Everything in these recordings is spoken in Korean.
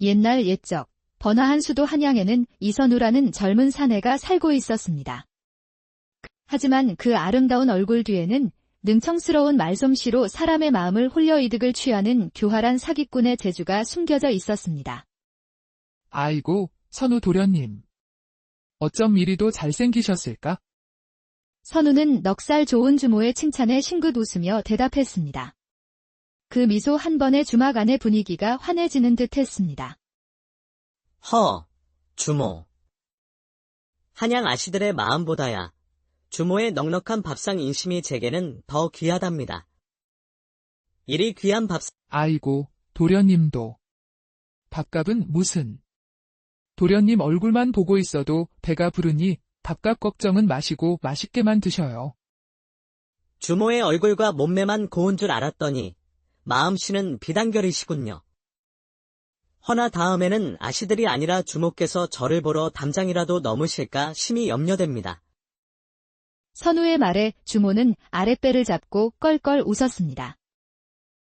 옛날 옛적 번화한 수도 한양에는 이선우라는 젊은 사내가 살고 있었습니다. 하지만 그 아름다운 얼굴 뒤에는 능청스러운 말솜씨로 사람의 마음을 홀려 이득을 취하는 교활한 사기꾼의 재주가 숨겨져 있었습니다. 아이고, 선우 도련님. 어쩜 이리도 잘생기셨을까? 선우는 넉살 좋은 주모의 칭찬에 싱긋 웃으며 대답했습니다. 그 미소 한 번에 주막 안의 분위기가 환해지는 듯 했습니다. 허, 주모. 한양 아씨들의 마음보다야 주모의 넉넉한 밥상 인심이 제게는 더 귀하답니다. 이리 귀한 밥상, 아이고, 도련님도. 밥값은 무슨. 도련님 얼굴만 보고 있어도 배가 부르니 밥값 걱정은 마시고 맛있게만 드셔요. 주모의 얼굴과 몸매만 고운 줄 알았더니 마음씨는 비단결이시군요. 허나 다음에는 아씨들이 아니라 주모께서 저를 보러 담장이라도 넘으실까 심히 염려됩니다. 선우의 말에 주모는 아랫배를 잡고 껄껄 웃었습니다.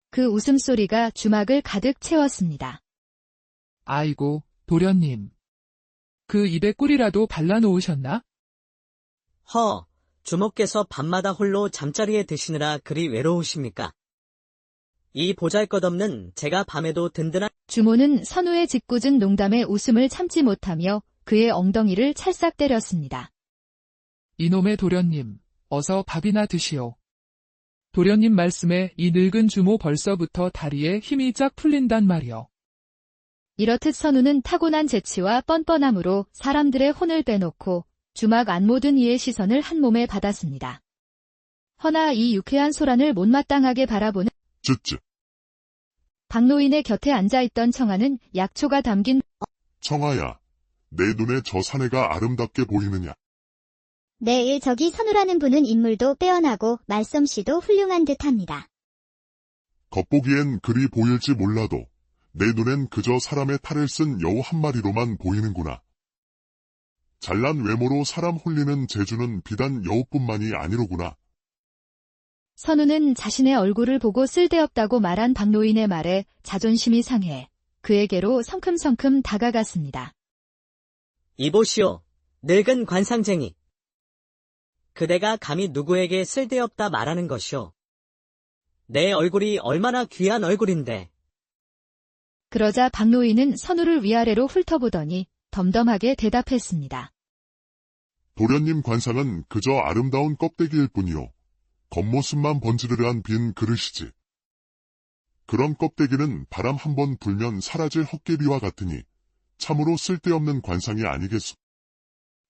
그 웃음소리가 주막을 가득 채웠습니다. 아이고, 도련님. 그 입에 꿀이라도 발라놓으셨나? 허, 주모께서 밤마다 홀로 잠자리에 드시느라 그리 외로우십니까? 이 보잘것없는 제가 밤에도 든든한 주모는 선우의 짓궂은 농담에 웃음을 참지 못하며 그의 엉덩이를 찰싹 때렸습니다. 이놈의 도련님, 어서 밥이나 드시오. 도련님 말씀에 이 늙은 주모 벌써부터 다리에 힘이 쫙 풀린단 말이오. 이렇듯 선우는 타고난 재치와 뻔뻔함으로 사람들의 혼을 빼놓고 주막 안 모든 이의 시선을 한 몸에 받았습니다. 허나 이 유쾌한 소란을 못마땅하게 바라보는 쯧쯧. 박노인의 곁에 앉아있던 청아는 약초가 담긴 청아야, 내 눈에 저 사내가 아름답게 보이느냐? 내일 저기 선우라는 분은 인물도 빼어나고 말솜씨도 훌륭한 듯합니다. 겉보기엔 그리 보일지 몰라도 내 눈엔 그저 사람의 탈을 쓴 여우 한 마리로만 보이는구나. 잘난 외모로 사람 홀리는 재주는 비단 여우뿐만이 아니로구나. 선우는 자신의 얼굴을 보고 쓸데없다고 말한 박노인의 말에 자존심이 상해 그에게로 성큼성큼 다가갔습니다. 이보시오, 늙은 관상쟁이. 그대가 감히 누구에게 쓸데없다 말하는 것이오. 내 얼굴이 얼마나 귀한 얼굴인데. 그러자 박노인은 선우를 위아래로 훑어보더니 덤덤하게 대답했습니다. 도련님 관상은 그저 아름다운 껍데기일 뿐이요. 겉모습만 번지르르한 빈 그릇이지. 그런 껍데기는 바람 한 번 불면 사라질 헛개비와 같으니 참으로 쓸데없는 관상이 아니겠소.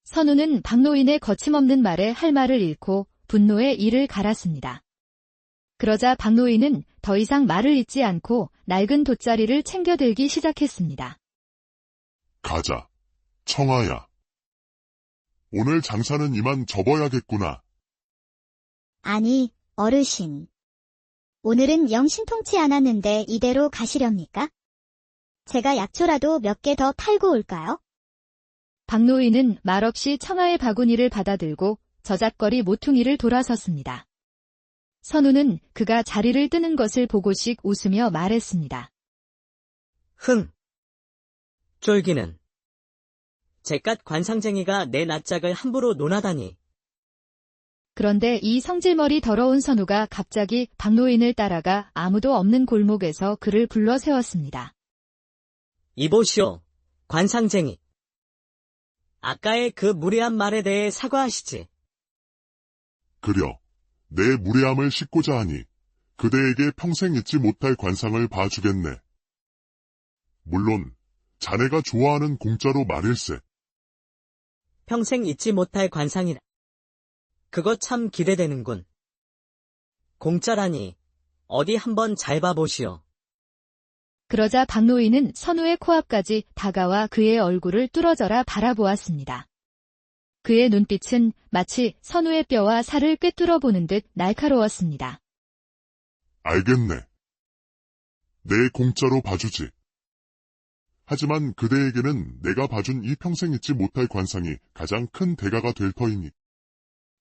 선우는 박노인의 거침없는 말에 할 말을 잃고 분노에 이를 갈았습니다. 그러자 박노인은 더 이상 말을 잇지 않고 낡은 돗자리를 챙겨들기 시작했습니다. 가자. 청아야. 오늘 장사는 이만 접어야겠구나. 아니, 어르신. 오늘은 영 신통치 않았는데 이대로 가시렵니까? 제가 약초라도 몇 개 더 팔고 올까요? 박노인은 말없이 청아의 바구니를 받아들고 저작거리 모퉁이를 돌아섰습니다. 선우는 그가 자리를 뜨는 것을 보고씩 웃으며 말했습니다. 흥. 쫄기는. 제깟 관상쟁이가 내 낯짝을 함부로 논하다니. 그런데 이 성질머리 더러운 선우가 갑자기 박노인을 따라가 아무도 없는 골목에서 그를 불러 세웠습니다. 이보시오, 관상쟁이. 아까의 그 무례한 말에 대해 사과하시지. 그려. 내 무례함을 씻고자 하니 그대에게 평생 잊지 못할 관상을 봐주겠네. 물론 자네가 좋아하는 공짜로 말일세. 평생 잊지 못할 관상이라. 그거 참 기대되는군. 공짜라니, 어디 한번 잘 봐보시오. 그러자 박노인은 선우의 코앞까지 다가와 그의 얼굴을 뚫어져라 바라보았습니다. 그의 눈빛은 마치 선우의 뼈와 살을 꿰뚫어 보는 듯 날카로웠습니다. 알겠네. 내 공짜로 봐주지. 하지만 그대에게는 내가 봐준 이 평생 잊지 못할 관상이 가장 큰 대가가 될 터이니.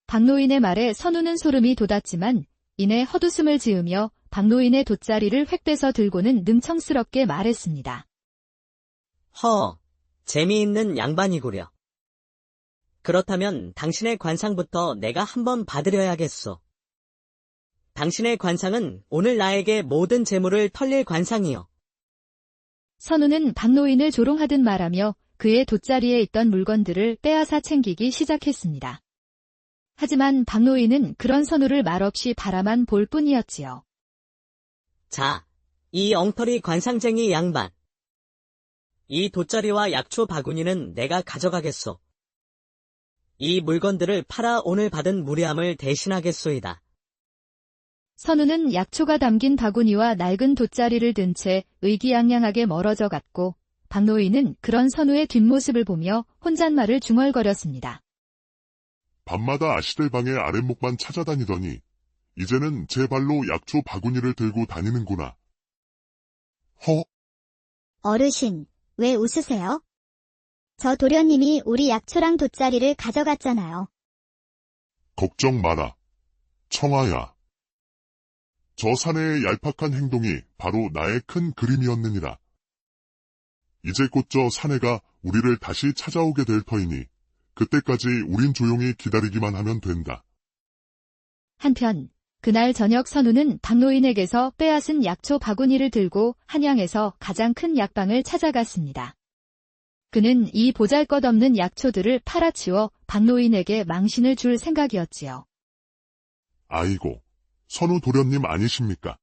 박노인의 말에 선우는 소름이 돋았지만 이내 헛웃음을 지으며 박노인의 돗자리를 획 빼서 들고는 능청스럽게 말했습니다. 허, 재미있는 양반이구려. 그렇다면 당신의 관상부터 내가 한번 받으려야겠소. 당신의 관상은 오늘 나에게 모든 재물을 털릴 관상이요. 선우는 박노인을 조롱하듯 말하며 그의 돗자리에 있던 물건들을 빼앗아 챙기기 시작했습니다. 하지만 박노인은 그런 선우를 말없이 바라만 볼 뿐이었지요. 자, 이 엉터리 관상쟁이 양반. 이 돗자리와 약초 바구니는 내가 가져가겠소. 이 물건들을 팔아 오늘 받은 무례함을 대신하겠소이다. 선우는 약초가 담긴 바구니와 낡은 돗자리를 든 채 의기양양하게 멀어져 갔고 박노인은 그런 선우의 뒷모습을 보며 혼잣말을 중얼거렸습니다. 밤마다 아씨들 방의 아랫목만 찾아다니더니 이제는 제 발로 약초 바구니를 들고 다니는구나. 허, 어르신, 왜 웃으세요? 저 도련님이 우리 약초랑 돗자리를 가져갔잖아요. 걱정 마라. 청아야. 저 사내의 얄팍한 행동이 바로 나의 큰 그림이었느니라. 이제 곧저 사내가 우리를 다시 찾아오게 될 터이니 그때까지 우린 조용히 기다리기만 하면 된다. 한편 그날 저녁 선우는 박노인에게서 빼앗은 약초 바구니를 들고 한양에서 가장 큰 약방을 찾아갔습니다. 그는 이 보잘것없는 약초들을 팔아치워 박노인에게 망신을 줄 생각이었지요. 아이고, 선우 도련님 아니십니까?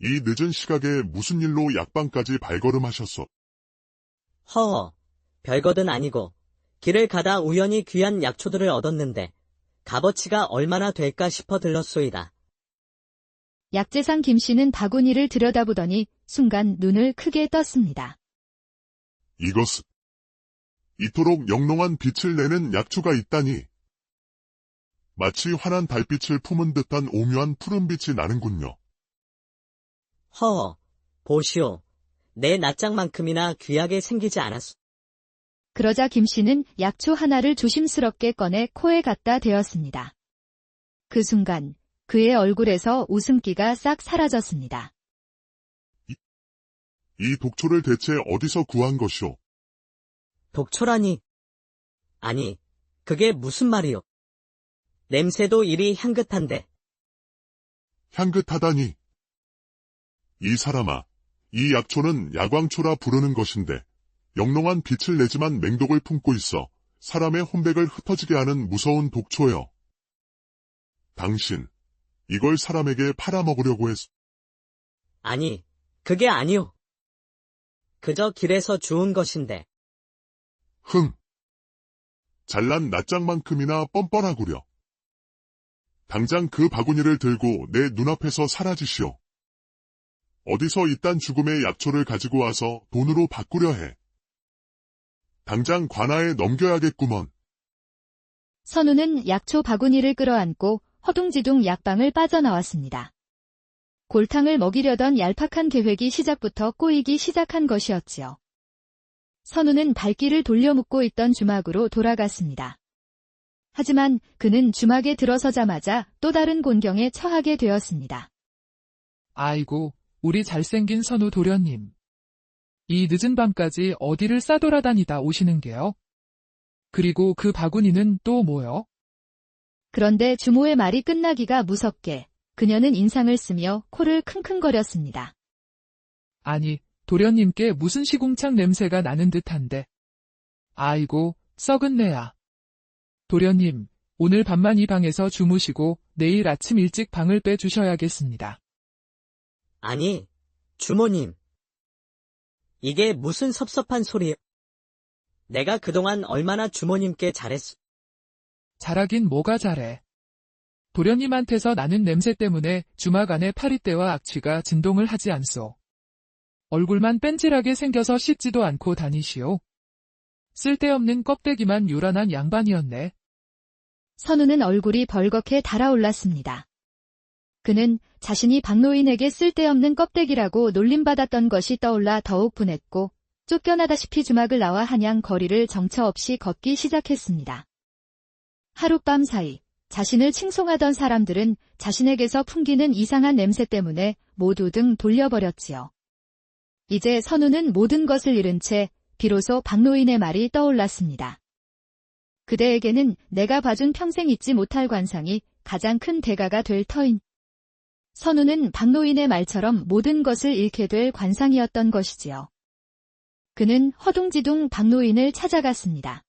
이 늦은 시각에 무슨 일로 약방까지 발걸음하셨소? 허, 별거든 아니고 길을 가다 우연히 귀한 약초들을 얻었는데 값어치가 얼마나 될까 싶어 들렀소이다. 약재상 김씨는 바구니를 들여다보더니 순간 눈을 크게 떴습니다. 이것은 이토록 영롱한 빛을 내는 약초가 있다니. 마치 환한 달빛을 품은 듯한 오묘한 푸른빛이 나는군요. 허, 보시오. 내 낯장만큼이나 귀하게 생기지 않았소. 그러자 김 씨는 약초 하나를 조심스럽게 꺼내 코에 갖다 대었습니다. 그 순간 그의 얼굴에서 웃음기가 싹 사라졌습니다. 이 독초를 대체 어디서 구한 것이오? 독초라니. 아니, 그게 무슨 말이오? 냄새도 이리 향긋한데. 향긋하다니. 이 사람아, 이 약초는 야광초라 부르는 것인데, 영롱한 빛을 내지만 맹독을 품고 있어 사람의 혼백을 흩어지게 하는 무서운 독초여. 당신, 이걸 사람에게 팔아먹으려고 했, 아니, 그게 아니오. 그저 길에서 주운 것인데. 흥. 잘난 낯장만큼이나 뻔뻔하구려. 당장 그 바구니를 들고 내 눈앞에서 사라지시오. 어디서 이딴 죽음의 약초를 가지고 와서 돈으로 바꾸려 해. 당장 관아에 넘겨야겠구먼. 선우는 약초 바구니를 끌어안고 허둥지둥 약방을 빠져나왔습니다. 골탕을 먹이려던 얄팍한 계획이 시작부터 꼬이기 시작한 것이었지요. 선우는 발길을 돌려묶고 있던 주막으로 돌아갔습니다. 하지만 그는 주막에 들어서자마자 또 다른 곤경에 처하게 되었습니다. 아이고, 우리 잘생긴 선우 도련님. 이 늦은 밤까지 어디를 싸돌아다니다 오시는 게요? 그리고 그 바구니는 또 뭐요? 그런데 주모의 말이 끝나기가 무섭게 그녀는 인상을 쓰며 코를 킁킁거렸습니다. 아니, 도련님께 무슨 시궁창 냄새가 나는 듯한데. 아이고, 썩은 내야. 도련님, 오늘 밤만 이 방에서 주무시고 내일 아침 일찍 방을 빼주셔야겠습니다. 아니, 주모님. 이게 무슨 섭섭한 소리예요? 내가 그동안 얼마나 주모님께 잘했어. 잘하긴 뭐가 잘해. 도련님한테서 나는 냄새 때문에 주막 안에 파리떼와 악취가 진동을 하지 않소. 얼굴만 뺀질하게 생겨서 씻지도 않고 다니시오. 쓸데없는 껍데기만 요란한 양반이었네. 선우는 얼굴이 벌겋게 달아올랐습니다. 그는 자신이 박노인에게 쓸데없는 껍데기라고 놀림받았던 것이 떠올라 더욱 분했고 쫓겨나다시피 주막을 나와 한양 거리를 정처 없이 걷기 시작했습니다. 하룻밤 사이 자신을 칭송하던 사람들은 자신에게서 풍기는 이상한 냄새 때문에 모두 등 돌려버렸지요. 이제 선우는 모든 것을 잃은 채 비로소 박노인의 말이 떠올랐습니다. 그대에게는 내가 봐준 평생 잊지 못할 관상이 가장 큰 대가가 될 터인. 선우는 박노인의 말처럼 모든 것을 잃게 될 관상이었던 것이지요. 그는 허둥지둥 박노인을 찾아갔습니다.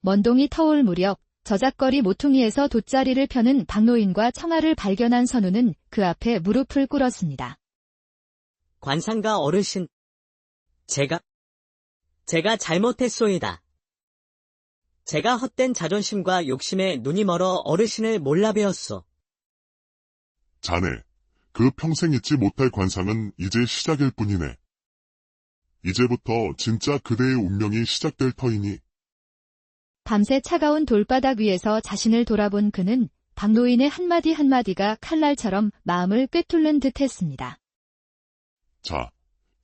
먼동이 터올 무렵 저작거리 모퉁이에서 돗자리를 펴는 박노인과 청아를 발견한 선우는 그 앞에 무릎을 꿇었습니다. 관상가 어르신. 제가, 제가 잘못했소이다. 제가 헛된 자존심과 욕심에 눈이 멀어 어르신을 몰라 배웠소. 자네, 그 평생 잊지 못할 관상은 이제 시작일 뿐이네. 이제부터 진짜 그대의 운명이 시작될 터이니 밤새 차가운 돌바닥 위에서 자신을 돌아본 그는 박노인의 한마디 한마디가 칼날처럼 마음을 꿰뚫는 듯 했습니다. 자,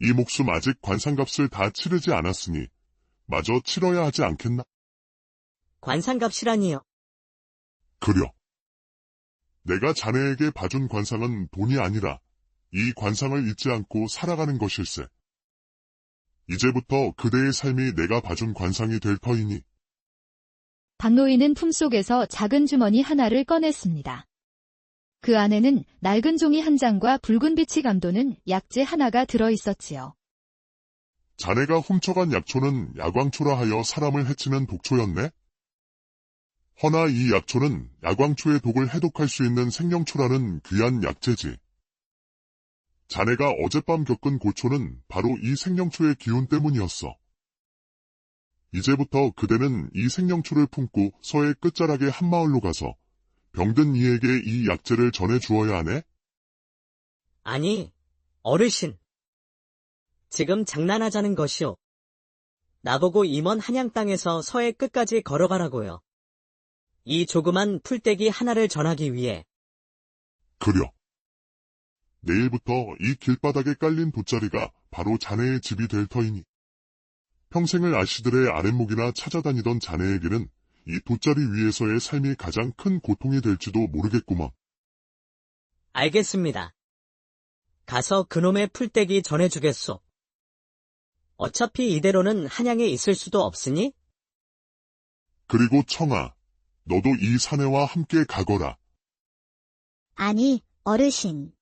이 목숨 아직 관상값을 다 치르지 않았으니 마저 치러야 하지 않겠나? 관상값이라니요. 그려. 내가 자네에게 봐준 관상은 돈이 아니라 이 관상을 잊지 않고 살아가는 것일세. 이제부터 그대의 삶이 내가 봐준 관상이 될 터이니 박노인은 품속에서 작은 주머니 하나를 꺼냈습니다. 그 안에는 낡은 종이 한 장과 붉은 빛이 감도는 약재 하나가 들어 있었지요. 자네가 훔쳐간 약초는 야광초라 하여 사람을 해치는 독초였네? 허나 이 약초는 야광초의 독을 해독할 수 있는 생명초라는 귀한 약재지. 자네가 어젯밤 겪은 고초는 바로 이 생명초의 기운 때문이었어. 이제부터 그대는 이 생명초를 품고 서해 끝자락의 한마을로 가서 병든 이에게 이 약재를 전해 주어야 하네? 아니, 어르신. 지금 장난하자는 것이오. 나보고 임원 한양 땅에서 서해 끝까지 걸어가라고요. 이 조그만 풀떼기 하나를 전하기 위해 그려. 내일부터 이 길바닥에 깔린 돗자리가 바로 자네의 집이 될 터이니. 평생을 아시들의 아랫목이나 찾아다니던 자네에게는 이 돗자리 위에서의 삶이 가장 큰 고통이 될지도 모르겠구먼. 알겠습니다. 가서 그놈의 풀떼기 전해주겠소. 어차피 이대로는 한양에 있을 수도 없으니 그리고 청아, 너도 이 사내와 함께 가거라. 아니, 어르신.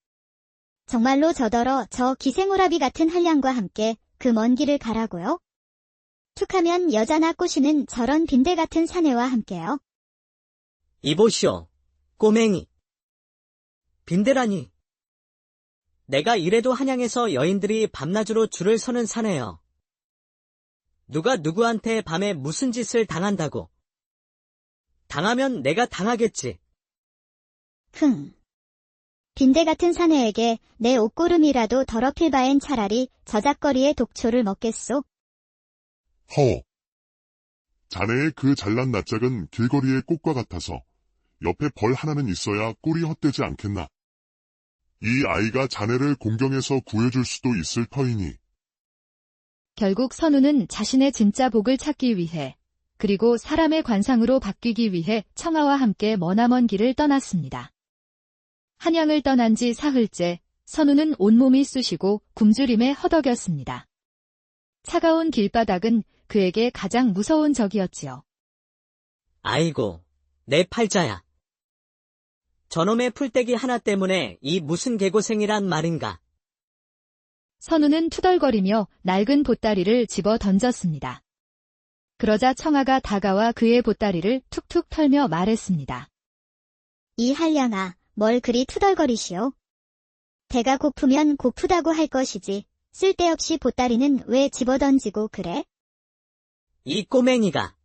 정말로 저더러 저 기생오라비 같은 한량과 함께 그 먼 길을 가라고요? 툭하면 여자나 꼬시는 저런 빈대 같은 사내와 함께요. 이보시오, 꼬맹이. 빈대라니. 내가 이래도 한양에서 여인들이 밤낮으로 줄을 서는 사내요. 누가 누구한테 밤에 무슨 짓을 당한다고. 당하면 내가 당하겠지. 흥. 빈대 같은 사내에게 내 옷고름이라도 더럽힐 바엔 차라리 저작거리의 독초를 먹겠소. 허. 자네의 그 잘난 낯짝은 길거리의 꽃과 같아서 옆에 벌 하나는 있어야 꼴이 헛되지 않겠나. 이 아이가 자네를 공경해서 구해줄 수도 있을 터이니. 결국 선우는 자신의 진짜 복을 찾기 위해 그리고 사람의 관상으로 바뀌기 위해 청아와 함께 머나먼 길을 떠났습니다. 한양을 떠난 지 사흘째 선우는 온몸이 쑤시고 굶주림에 허덕였습니다. 차가운 길바닥은 그에게 가장 무서운 적이었지요. 아이고, 내 팔자야. 저놈의 풀떼기 하나 때문에 이 무슨 개고생이란 말인가. 선우는 투덜거리며 낡은 보따리를 집어 던졌습니다. 그러자 청아가 다가와 그의 보따리를 툭툭 털며 말했습니다. 이 한량아, 뭘 그리 투덜거리시오? 배가 고프면 고프다고 할 것이지. 쓸데없이 보따리는 왜 집어던지고 그래? 이 꼬맹이가.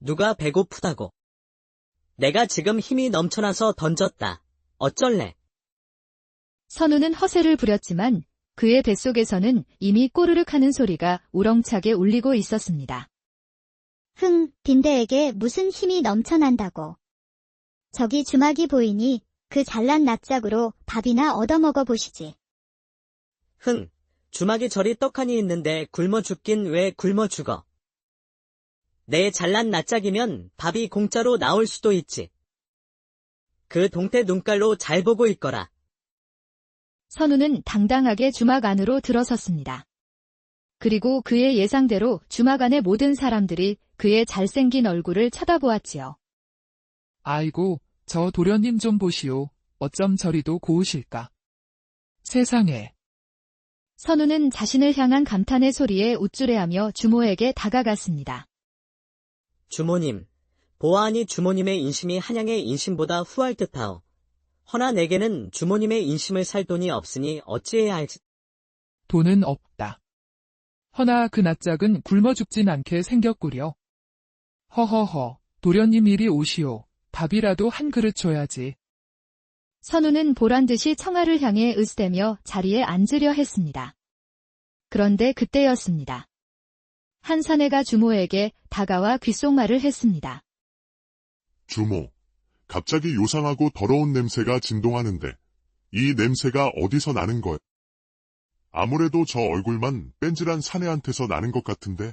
누가 배고프다고. 내가 지금 힘이 넘쳐나서 던졌다. 어쩔래? 선우는 허세를 부렸지만 그의 뱃속에서는 이미 꼬르륵 하는 소리가 우렁차게 울리고 있었습니다. 흥, 빈대에게 무슨 힘이 넘쳐난다고. 저기 주막이 보이니 그 잘난 낯짝으로 밥이나 얻어먹어 보시지. 흥, 주막이 저리 떡하니 있는데 굶어 죽긴 왜 굶어 죽어. 내 잘난 낯짝이면 밥이 공짜로 나올 수도 있지. 그 동태 눈깔로 잘 보고 있거라. 선우는 당당하게 주막 안으로 들어섰습니다. 그리고 그의 예상대로 주막 안의 모든 사람들이 그의 잘생긴 얼굴을 쳐다보았지요. 아이고, 저 도련님 좀 보시오. 어쩜 저리도 고우실까. 세상에, 선우는 자신을 향한 감탄의 소리에 우쭐해하며 주모에게 다가갔습니다. 주모님, 보아하니 주모님의 인심이 한양의 인심보다 후할 듯하오. 허나 내게는 주모님의 인심을 살 돈이 없으니 어찌해야 할지. 돈은 없다. 허나 그 낯짝은 굶어 죽진 않게 생겼구려. 허허허, 도련님 이리 오시오. 밥이라도 한 그릇 줘야지. 선우는 보란듯이 청아를 향해 으스대며 자리에 앉으려 했습니다. 그런데 그때였습니다. 한 사내가 주모에게 다가와 귓속말을 했습니다. 주모, 갑자기 요상하고 더러운 냄새가 진동하는데 이 냄새가 어디서 나는 거야? 아무래도 저 얼굴만 뺀질한 사내한테서 나는 것 같은데.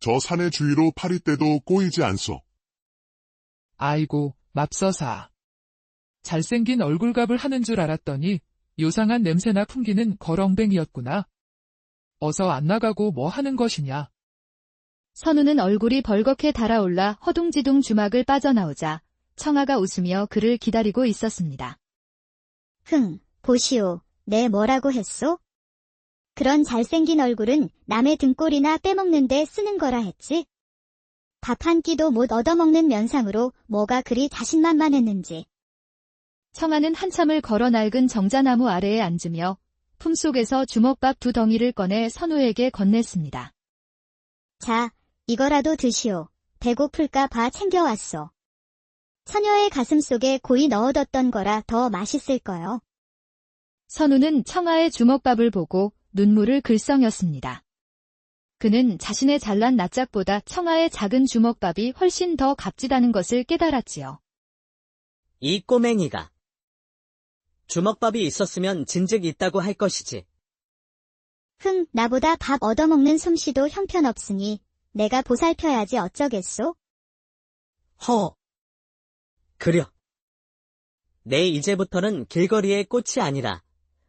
저 사내 주위로 파리떼도 꼬이지 않소. 아이고, 맙서사. 잘생긴 얼굴갑을 하는 줄 알았더니 요상한 냄새나 풍기는 거렁뱅이였구나. 어서 안 나가고 뭐 하는 것이냐. 선우는 얼굴이 벌겋게 달아올라 허둥지둥 주막을 빠져나오자 청아가 웃으며 그를 기다리고 있었습니다. 흥, 보시오. 내 뭐라고 했소? 그런 잘생긴 얼굴은 남의 등골이나 빼먹는데 쓰는 거라 했지? 밥 한 끼도 못 얻어먹는 면상으로 뭐가 그리 자신만만했는지. 청아는 한참을 걸어 낡은 정자나무 아래에 앉으며 품속에서 주먹밥 두 덩이를 꺼내 선우에게 건넸습니다. 자, 이거라도 드시오. 배고플까 봐 챙겨왔소. 처녀의 가슴 속에 고이 넣어뒀던 거라 더 맛있을 거요. 선우는 청아의 주먹밥을 보고 눈물을 글썽였습니다. 그는 자신의 잘난 낯짝보다 청아의 작은 주먹밥이 훨씬 더 값지다는 것을 깨달았지요. 이 꼬맹이가. 주먹밥이 있었으면 진즉 있다고 할 것이지. 흥, 나보다 밥 얻어먹는 솜씨도 형편없으니 내가 보살펴야지 어쩌겠소? 허. 그려. 내 이제부터는 길거리의 꽃이 아니라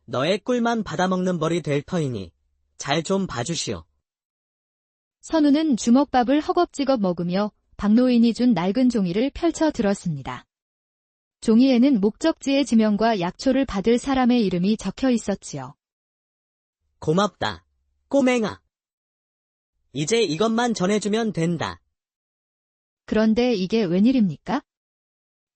너의 꿀만 받아먹는 벌이 될 터이니 잘 좀 봐주시오. 선우는 주먹밥을 허겁지겁 먹으며 박노인이 준 낡은 종이를 펼쳐 들었습니다. 종이에는 목적지의 지명과 약초를 받을 사람의 이름이 적혀 있었지요. 고맙다. 꼬맹아. 이제 이것만 전해주면 된다. 그런데 이게 웬일입니까?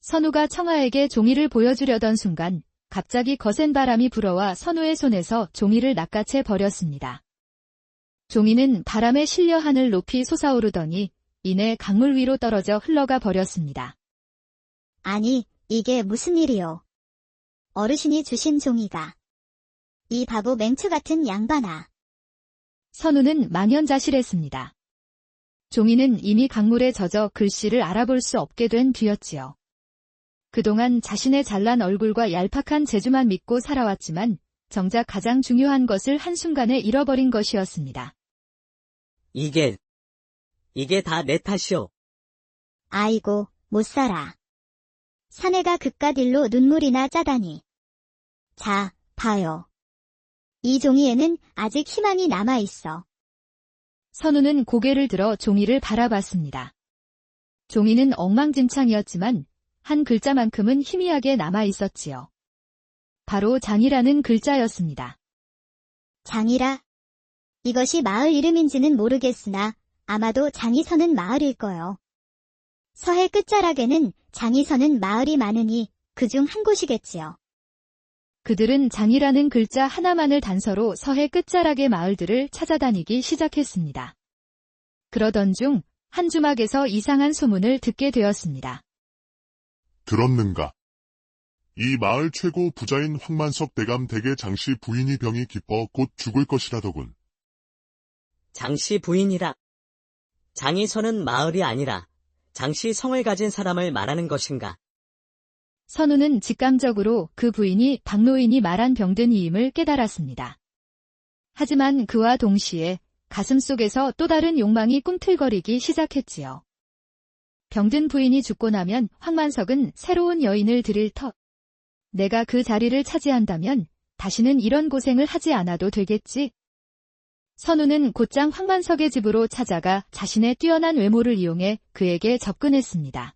선우가 청아에게 종이를 보여주려던 순간 갑자기 거센 바람이 불어와 선우의 손에서 종이를 낚아채 버렸습니다. 종이는 바람에 실려 하늘 높이 솟아오르더니 이내 강물 위로 떨어져 흘러가 버렸습니다. 아니, 이게 무슨 일이요? 어르신이 주신 종이가. 이 바보 맹추 같은 양반아. 선우는 망연자실했습니다. 종이는 이미 강물에 젖어 글씨를 알아볼 수 없게 된 뒤였지요. 그동안 자신의 잘난 얼굴과 얄팍한 재주만 믿고 살아왔지만 정작 가장 중요한 것을 한순간에 잃어버린 것이었습니다. 이게, 이게 다 내 탓이오. 아이고, 못 살아. 사내가 그깟 일로 눈물이나 짜다니. 자, 봐요. 이 종이에는 아직 희망이 남아있어. 선우는 고개를 들어 종이를 바라봤습니다. 종이는 엉망진창이었지만 한 글자만큼은 희미하게 남아 있었지요. 바로 장이라는 글자였습니다. 장이라. 이것이 마을 이름인지는 모르겠으나 아마도 장이 서는 마을일 거요. 서해 끝자락에는 장이 서는 마을이 많으니 그중 한 곳이겠지요. 그들은 장이라는 글자 하나만을 단서로 서해 끝자락의 마을들을 찾아다니기 시작했습니다. 그러던 중 한 주막에서 이상한 소문을 듣게 되었습니다. 들었는가? 이 마을 최고 부자인 황만석 대감 댁의 장씨 부인이 병이 기뻐 곧 죽을 것이라더군. 장씨 부인이라. 장이 서는 마을이 아니라 장씨 성을 가진 사람을 말하는 것인가. 선우는 직감적으로 그 부인이 박노인이 말한 병든 이임을 깨달았습니다. 하지만 그와 동시에 가슴 속에서 또 다른 욕망이 꿈틀거리기 시작했지요. 병든 부인이 죽고 나면 황만석은 새로운 여인을 들일 터. 내가 그 자리를 차지한다면 다시는 이런 고생을 하지 않아도 되겠지. 선우는 곧장 황만석의 집으로 찾아가 자신의 뛰어난 외모를 이용해 그에게 접근했습니다.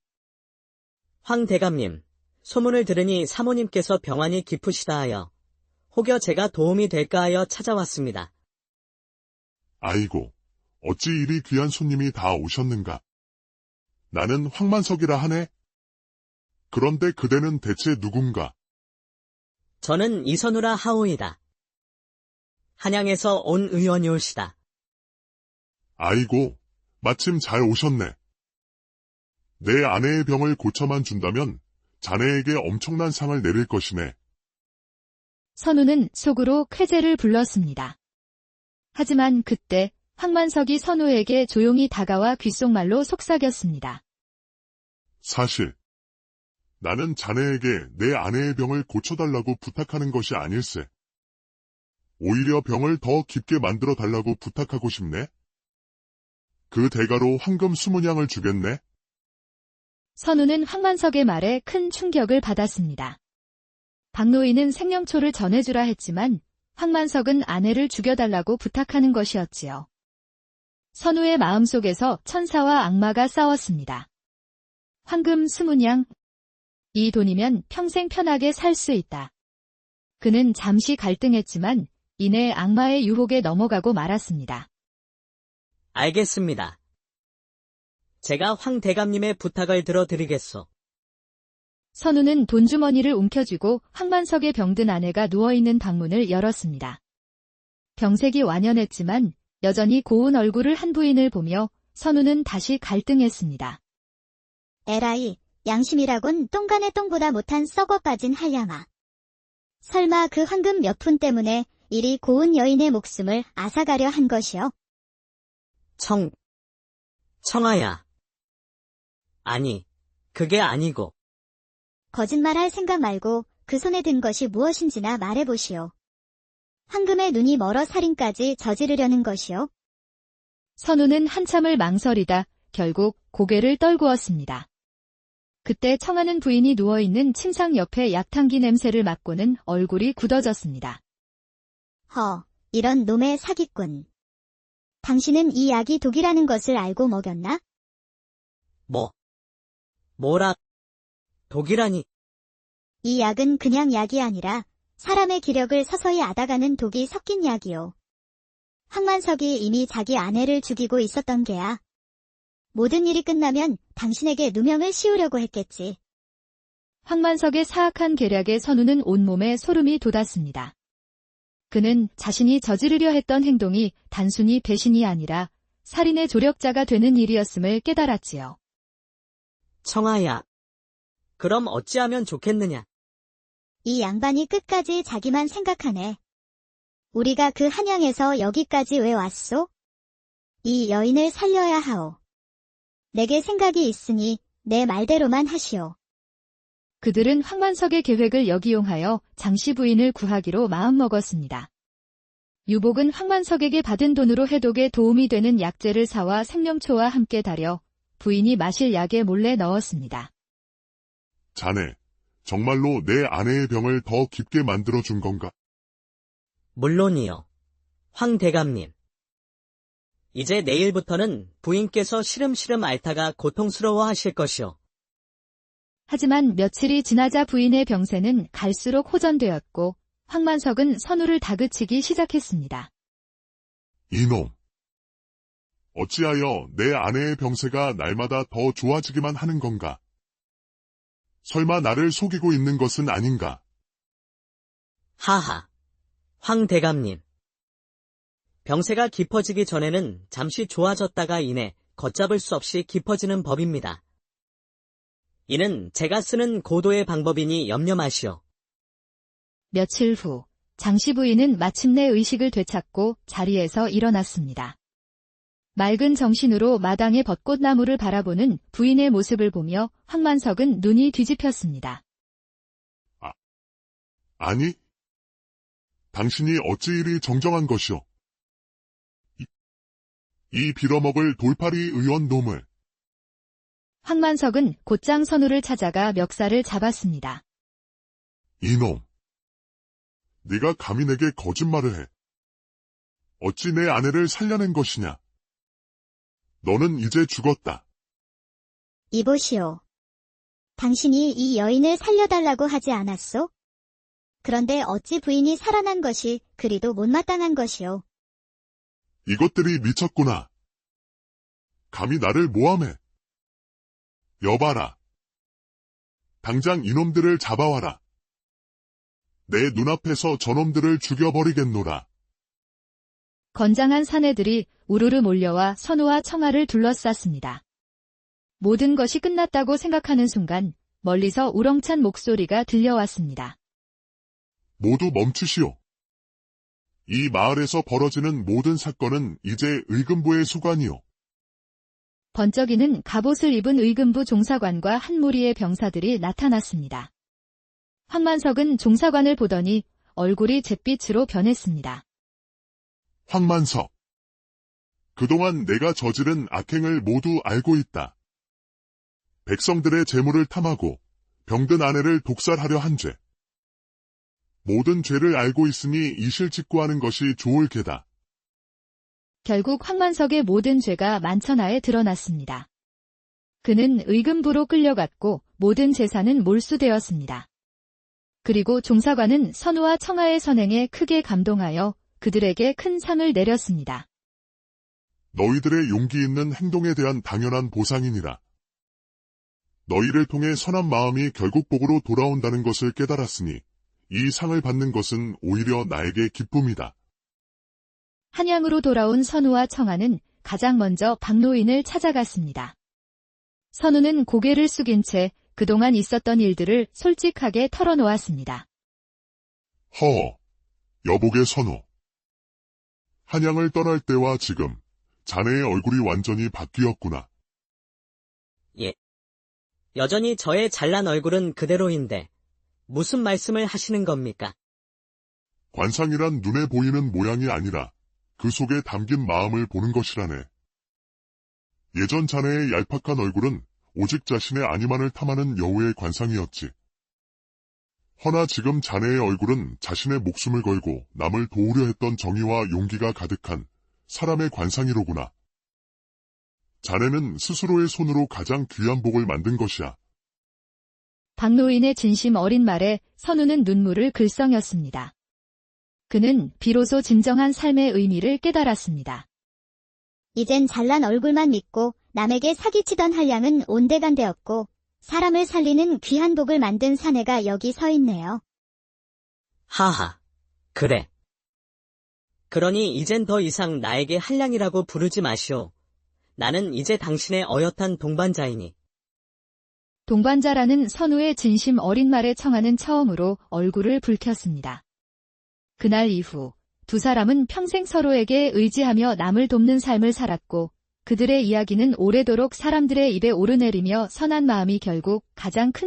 황 대감님, 소문을 들으니 사모님께서 병환이 깊으시다 하여 혹여 제가 도움이 될까 하여 찾아왔습니다. 아이고, 어찌 이리 귀한 손님이 다 오셨는가? 나는 황만석이라 하네. 그런데 그대는 대체 누군가? 저는 이선우라 하오이다. 한양에서 온 의원이 올시다. 아이고, 마침 잘 오셨네. 내 아내의 병을 고쳐만 준다면 자네에게 엄청난 상을 내릴 것이네. 선우는 속으로 쾌재를 불렀습니다. 하지만 그때 황만석이 선우에게 조용히 다가와 귓속말로 속삭였습니다. 사실, 나는 자네에게 내 아내의 병을 고쳐달라고 부탁하는 것이 아닐세. 오히려 병을 더 깊게 만들어 달라고 부탁하고 싶네. 그 대가로 황금 수문양을 주겠네. 선우는 황만석의 말에 큰 충격을 받았습니다. 박노인은 생명초를 전해주라 했지만 황만석은 아내를 죽여달라고 부탁하는 것이었지요. 선우의 마음속에서 천사와 악마가 싸웠습니다. 황금 스문양. 이 돈이면 평생 편하게 살 수 있다. 그는 잠시 갈등했지만 이내 악마의 유혹에 넘어가고 말았습니다. 알겠습니다. 제가 황 대감님의 부탁을 들어드리겠소. 선우는 돈주머니를 움켜쥐고 황만석의 병든 아내가 누워있는 방문을 열었습니다. 병색이 완연했지만 여전히 고운 얼굴을 한 부인을 보며 선우는 다시 갈등했습니다. 에라이, 양심이라곤 똥간의 똥보다 못한 썩어 빠진 한량아. 설마 그 황금 몇 푼 때문에 이리 고운 여인의 목숨을 앗아가려 한 것이요? 청, 청아야. 아니, 그게 아니고, 거짓말할 생각 말고 그 손에 든 것이 무엇인지나 말해보시오. 황금의 눈이 멀어 살인까지 저지르려는 것이요? 선우는 한참을 망설이다 결국 고개를 떨구었습니다. 그때 청하는 부인이 누워있는 침상 옆에 약탕기 냄새를 맡고는 얼굴이 굳어졌습니다. 허, 이런 놈의 사기꾼. 당신은 이 약이 독이라는 것을 알고 먹였나? 뭐, 뭐라, 독이라니, 이 약은 그냥 약이 아니라 사람의 기력을 서서히 앗아가는 독이 섞인 약이요. 황만석이 이미 자기 아내를 죽이고 있었던 게야. 모든 일이 끝나면 당신에게 누명을 씌우려고 했겠지. 황만석의 사악한 계략에 선우는 온몸에 소름이 돋았습니다. 그는 자신이 저지르려 했던 행동이 단순히 배신이 아니라 살인의 조력자가 되는 일이었음을 깨달았지요. 청아야. 그럼 어찌하면 좋겠느냐? 이 양반이 끝까지 자기만 생각하네. 우리가 그 한양에서 여기까지 왜 왔소? 이 여인을 살려야 하오. 내게 생각이 있으니 내 말대로만 하시오. 그들은 황만석의 계획을 역이용하여 장씨 부인을 구하기로 마음먹었습니다. 유복은 황만석에게 받은 돈으로 해독에 도움이 되는 약재를 사와 생명초와 함께 달여 부인이 마실 약에 몰래 넣었습니다. 자네, 정말로 내 아내의 병을 더 깊게 만들어 준 건가? 물론이요. 황 대감님. 이제 내일부터는 부인께서 시름시름 앓다가 고통스러워 하실 것이오. 하지만 며칠이 지나자 부인의 병세는 갈수록 호전되었고 황만석은 선우를 다그치기 시작했습니다. 이놈. 어찌하여 내 아내의 병세가 날마다 더 좋아지기만 하는 건가? 설마 나를 속이고 있는 것은 아닌가? 하하. 황 대감님. 병세가 깊어지기 전에는 잠시 좋아졌다가 이내 걷잡을 수 없이 깊어지는 법입니다. 이는 제가 쓰는 고도의 방법이니 염려 마시오. 며칠 후 장씨 부인은 마침내 의식을 되찾고 자리에서 일어났습니다. 맑은 정신으로 마당의 벚꽃나무를 바라보는 부인의 모습을 보며 황만석은 눈이 뒤집혔습니다. 아니? 당신이 어찌 이리 정정한 것이오? 이, 이 빌어먹을 돌팔이 의원 놈을 황만석은 곧장 선우를 찾아가 멱살을 잡았습니다. 이놈. 네가 감히 내게 거짓말을 해. 어찌 내 아내를 살려낸 것이냐? 너는 이제 죽었다. 이보시오. 당신이 이 여인을 살려달라고 하지 않았소? 그런데 어찌 부인이 살아난 것이 그리도 못마땅한 것이오. 이것들이 미쳤구나. 감히 나를 모함해. 여봐라. 당장 이놈들을 잡아와라. 내 눈앞에서 저놈들을 죽여버리겠노라. 건장한 사내들이 우르르 몰려와 선우와 청아를 둘러쌌습니다. 모든 것이 끝났다고 생각하는 순간 멀리서 우렁찬 목소리가 들려왔습니다. 모두 멈추시오. 이 마을에서 벌어지는 모든 사건은 이제 의금부의 수관이오. 번쩍이는 갑옷을 입은 의금부 종사관과 한 무리의 병사들이 나타났습니다. 황만석은 종사관을 보더니 얼굴이 잿빛으로 변했습니다. 황만석. 그동안 내가 저지른 악행을 모두 알고 있다. 백성들의 재물을 탐하고 병든 아내를 독살하려 한 죄. 모든 죄를 알고 있으니 이실직고하는 것이 좋을 게다. 결국 황만석의 모든 죄가 만천하에 드러났습니다. 그는 의금부로 끌려갔고 모든 재산은 몰수되었습니다. 그리고 종사관은 선우와 청하의 선행에 크게 감동하여 그들에게 큰 상을 내렸습니다. 너희들의 용기 있는 행동에 대한 당연한 보상이니라. 너희를 통해 선한 마음이 결국 복으로 돌아온다는 것을 깨달았으니 이 상을 받는 것은 오히려 나에게 기쁨이다. 한양으로 돌아온 선우와 청하는 가장 먼저 박노인을 찾아갔습니다. 선우는 고개를 숙인 채 그동안 있었던 일들을 솔직하게 털어놓았습니다. 허, 여복의 선호. 한양을 떠날 때와 지금 자네의 얼굴이 완전히 바뀌었구나. 여전히 저의 잘난 얼굴은 그대로인데 무슨 말씀을 하시는 겁니까? 관상이란 눈에 보이는 모양이 아니라 그 속에 담긴 마음을 보는 것이라네. 예전 자네의 얄팍한 얼굴은 오직 자신의 아니만을 탐하는 여우의 관상이었지. 허나 지금 자네의 얼굴은 자신의 목숨을 걸고 남을 도우려 했던 정의와 용기가 가득한 사람의 관상이로구나. 자네는 스스로의 손으로 가장 귀한 복을 만든 것이야. 박노인의 진심 어린 말에 선우는 눈물을 글썽였습니다. 그는 비로소 진정한 삶의 의미를 깨달았습니다. 이젠 잘난 얼굴만 믿고 남에게 사기치던 한량은 온데간데없고 사람을 살리는 귀한 복을 만든 사내가 여기 서 있네요. 하하, 그래. 그러니 이젠 더 이상 나에게 한량이라고 부르지 마시오. 나는 이제 당신의 어엿한 동반자이니. 동반자라는 선우의 진심 어린 말에 청하는 처음으로 얼굴을 붉혔습니다. 그날 이후 두 사람은 평생 서로에게 의지하며 남을 돕는 삶을 살았고 그들의 이야기는 오래도록 사람들의 입에 오르내리며 선한 마음이 결국 가장 큰